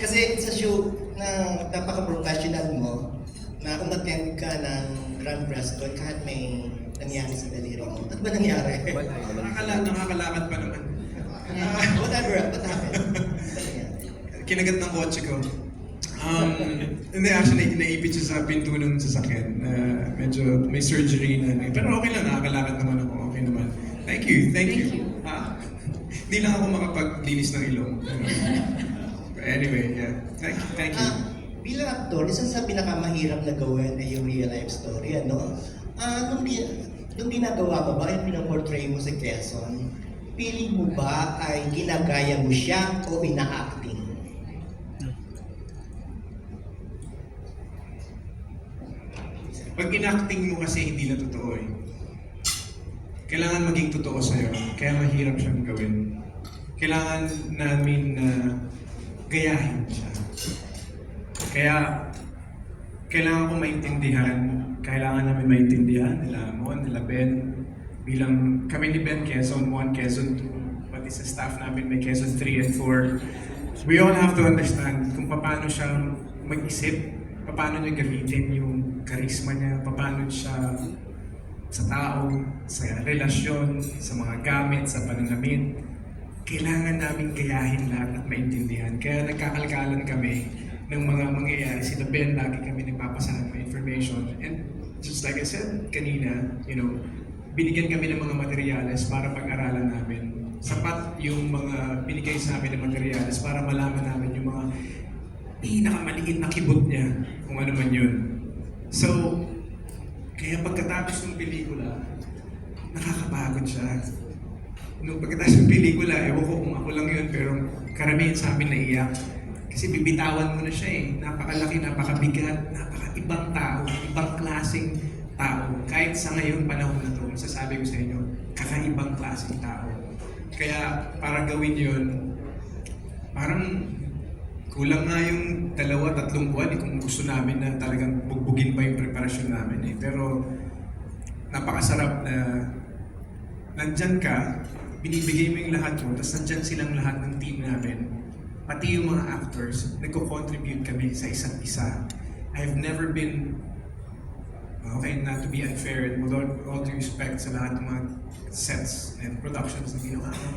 Kasi sa show na napaka-professional mo, na umattend ka ng grand press con kahit may nangyari sa daliri mo. Ano ba nangyari? Nakakala, nakakalakad pa naman. Ah, Whatever, what happened? Kinagat ng kotse ko. Um, hindi, actually, naipit siya sa pinto ng sasakyan. na medyo may surgery na. Pero okay lang, nakakalakad naman ako. Okay naman. Thank you, thank, Thank you. you. Ha? Hindi lang ako makapaglinis ng ilong. Anyway, yeah. Thank you, thank you. Ah, bilang aktor, isa sa pinakamahirap na gawin ay yung real life story, ano? Ah, nung, gi- nung ginagawa mo ba, yung pinaportray mo si Quezon, feeling mo ba ay ginagaya mo siya o ina-acting? Pag inacting mo kasi hindi na totoo eh. Kailangan maging totoo sa'yo, kaya mahirap siyang gawin. Kailangan namin na gayahin siya. Kaya, kailangan ko maintindihan, kailangan namin maintindihan nila Mon, nila Ben, bilang kami ni Ben, Quezon 1, Quezon 2, pati sa staff namin may Quezon 3 and 4. We all have to understand kung paano siya mag-isip, paano niya gamitin yung karisma niya, paano siya sa tao, sa relasyon, sa mga gamit, sa pananamit. Kailangan namin gayahin lahat at maintindihan. Kaya nagkakalkalan kami ng mga mangyayari. Sila Ben, lagi kami nagpapasa ng information. And just like I said kanina, you know, binigyan kami ng mga materyales para pag-aralan namin. Sapat yung mga binigay sa amin ng materyales para malaman namin yung mga pinakamaliit na kibot niya, kung ano man yun. So, kaya pagkatapos ng pelikula, nakakapagod siya. Nung pagkatapos ng pelikula, ewan ko kung ako lang yun, pero karamihan sa amin naiyak. Kasi bibitawan mo na siya eh. Napakalaki, napakabigat, napakaibang tao, ibang klaseng tao. Kahit sa ngayon panahon na to, masasabi ko sa inyo, kakaibang klaseng tao. Kaya para gawin yun, parang kulang nga yung dalawa, tatlong buwan eh, kung gusto namin na talagang bugbugin pa yung preparasyon namin eh. Pero napakasarap na nandyan ka, binibigay mo yung lahat mo, tapos nandyan silang lahat ng team namin. Pati yung mga actors, nagko-contribute kami sa isa't isa. I've never been, okay, not to be unfair, with all, all due respect sa lahat ng mga sets and productions na ginawa ko.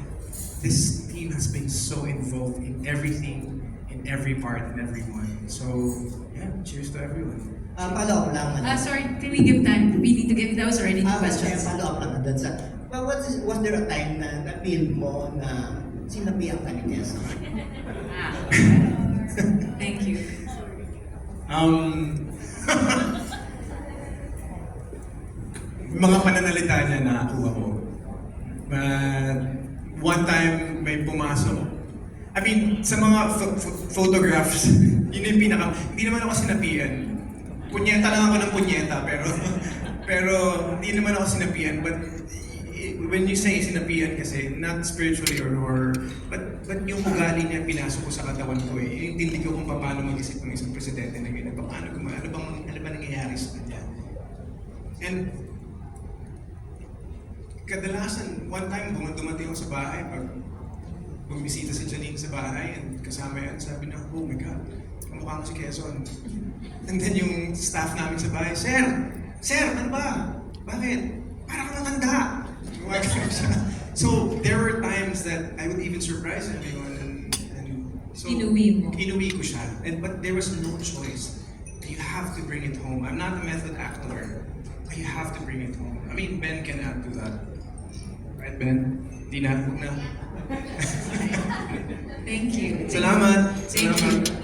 This team has been so involved in everything, in every part, and everyone. So, yeah, cheers to everyone. Ah, follow up lang. Uh, sorry, can we give time? We need to give, that was already two Ah, kaya questions. follow up lang. But was, was there a time na na-feel mo na sinabihan ka ni? Ah. Thank you. Um, mga pananalita niya na nakuha ko. But one time may pumasok. I mean, sa mga pho- pho- photographs, yun yung pinaka... Hindi naman ako sinapian. Punyeta lang ako ng punyeta, pero... pero hindi naman ako sinapian. But when you say sinapian kasi, not spiritually or, or but, but yung ugali niya pinasok ko sa katawan ko eh. Intindi ko kung paano mag-isip ng isang presidente na ganyan. Paano, kung ano bang, ano ba nangyayari sa kanya. And kadalasan, one time, dumating ako sa bahay, pag bumisita si Janine sa bahay, and kasama yan, sabi na, oh my God, kamukha mo si Quezon. And then yung staff namin sa bahay, Sir! Sir, ano ba? Bakit? Para ka matanda! Gumagano siya. So, there were times that I would even surprise everyone. And, and so, Inuwi mo. Inuwi ko siya. And, but there was no choice. You have to bring it home. I'm not a method actor. But you have to bring it home. I mean, Ben can add to that. Right, Ben? Di na, huwag na. Thank you. Salamat! Thank Salamat! you.